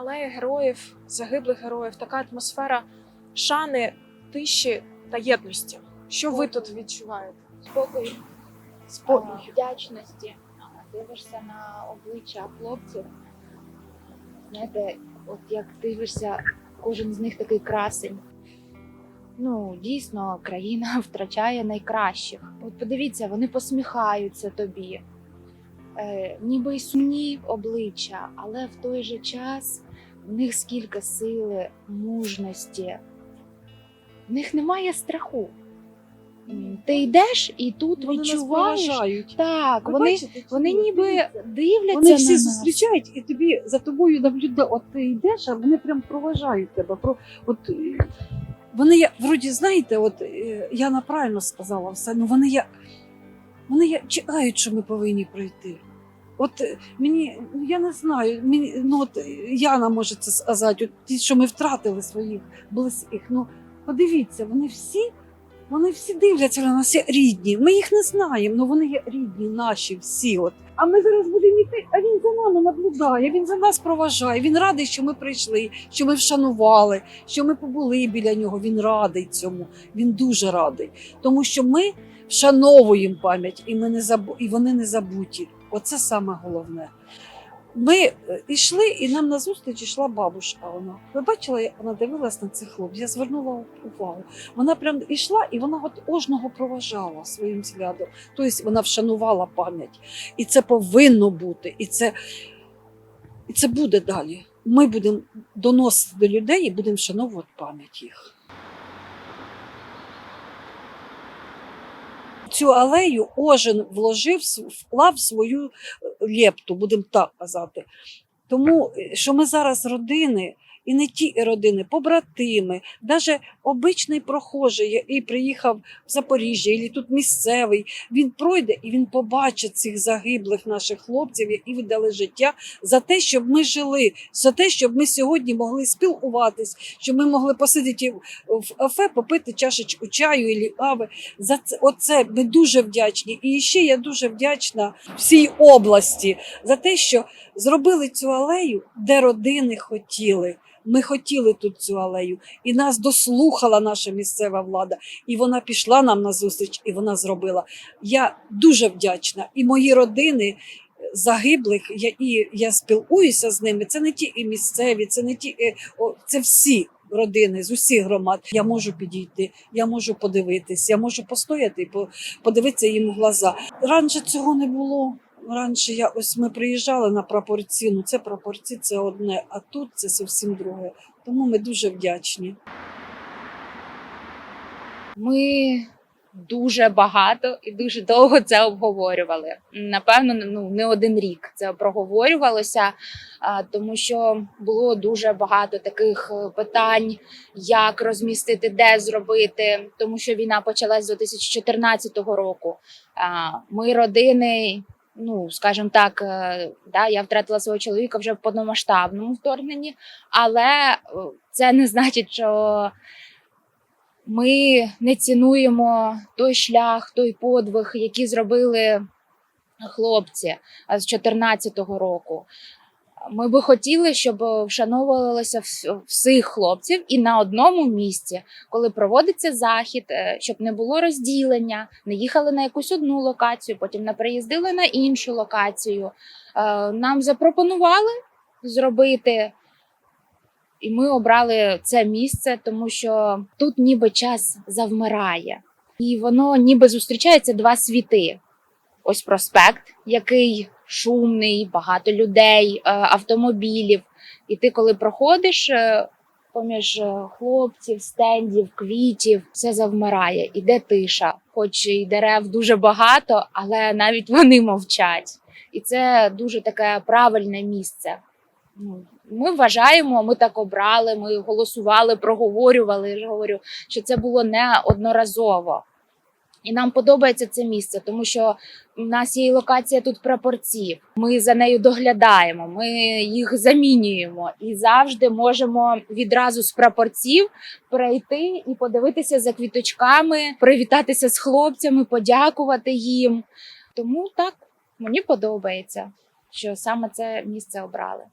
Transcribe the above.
алеї героїв, загиблих героїв, така атмосфера шани, тиші та єдності. Що ви тут відчуваєте? спокою, Спокій. а, вдячності. А, Дивишся на обличчя хлопців. Знаєте, от як дивишся, кожен з них такий красень. Ну, дійсно, країна втрачає найкращих. От подивіться, вони посміхаються тобі. Е, ніби й сумні обличчя, але в той же час в них скільки сили, мужності. В них немає страху. Ти йдеш і тут Вони нас відчуваєш. поважають. Так, Ви вони, бачите, вони ніби дивляться Вони на всі нас. зустрічають і тобі за тобою наблюдають. От ти йдеш, а вони прям проважають тебе. Про от е, вони є, вроді, знаєте, от е, Яна правильно сказала все. Ну вони є, вони чекають, що ми повинні пройти. От е, мені, ну я не знаю, мені, ну от е, Яна може це сказати, от ті, що ми втратили своїх близьких. Ну подивіться, вони всі, вони всі дивляться на нас рідні. Ми їх не знаємо, але вони є рідні, наші всі. От. А ми зараз будемо йти, а він за нами наблюдає, він за нас проважає. Він радий, що ми прийшли, що ми вшанували, що ми побули біля нього. Він радий цьому. Він дуже радий. Тому що ми вшановуємо пам'ять, і ми не забу... і вони не забуті. Оце саме головне. Ми е, йшли, і нам назустріч йшла бабушка. Вона ви бачили, вона дивилась на цих хлопців. Я звернула увагу. Вона прям йшла і вона от кожного проважала своїм взглядом. Тобто вона вшанувала пам'ять. І це повинно бути. І це, і це буде далі. Ми будемо доносити до людей і будемо вшановувати пам'ять їх. Цю алею кожен вложив, вклав свою е, лепту, будемо так казати. Тому е, що ми зараз родини, і не ті родини, побратими, навіть обичний прохожий, який приїхав в Запоріжжя, і тут місцевий, він пройде і він побачить цих загиблих наших хлопців, які віддали життя за те, щоб ми жили, за те, щоб ми сьогодні могли спілкуватись, щоб ми могли посидіти в кафе, попити чашечку чаю і кави. За це оце ми дуже вдячні. І ще я дуже вдячна всій області за те, що зробили цю алею, де родини хотіли. Ми хотіли тут цю алею, і нас дослухала наша місцева влада, і вона пішла нам на зустріч, і вона зробила. Я дуже вдячна. І мої родини е, загиблих, я, і я спілкуюся з ними. Це не ті і місцеві, це не ті, е, це всі родини з усіх громад. Я можу підійти, я можу подивитись, я можу постояти подивитися їм в глаза. Раніше цього не було. Раніше я ось ми приїжджали на прапорці. Ну це прапорці, це одне, а тут це зовсім друге. Тому ми дуже вдячні. Ми дуже багато і дуже довго це обговорювали. Напевно, ну не один рік це проговорювалося, тому що було дуже багато таких е, питань, як розмістити, де зробити, тому що війна почалась з 2014 року. Ми родини. Ну, скажімо так, е, да, я втратила свого чоловіка вже в повномасштабному вторгненні, але е, це не значить, що ми не цінуємо той шлях, той подвиг, який зробили хлопці з 2014 року. Ми би хотіли, щоб вшановувалося всіх хлопців і на одному місці, коли проводиться захід, е, щоб не було розділення, не їхали на якусь одну локацію, потім не приїздили на іншу локацію. Е, Нам запропонували зробити і ми обрали це місце, тому що тут ніби час завмирає, і воно ніби зустрічається два світи. Ось проспект, який шумний, багато людей, е, автомобілів. І ти, коли проходиш е, поміж е, хлопців, стендів, квітів, все завмирає, іде тиша. Хоч і дерев дуже багато, але навіть вони мовчать. І це дуже таке правильне місце. Ну, ми вважаємо, ми так обрали, ми голосували, проговорювали. Я ж говорю, що це було не одноразово. І нам подобається це місце, тому що в нас є і локація тут прапорців. Ми за нею доглядаємо, ми їх замінюємо і завжди можемо відразу з прапорців пройти і подивитися за квіточками, привітатися з хлопцями, подякувати їм. Тому так мені подобається, що саме це місце обрали.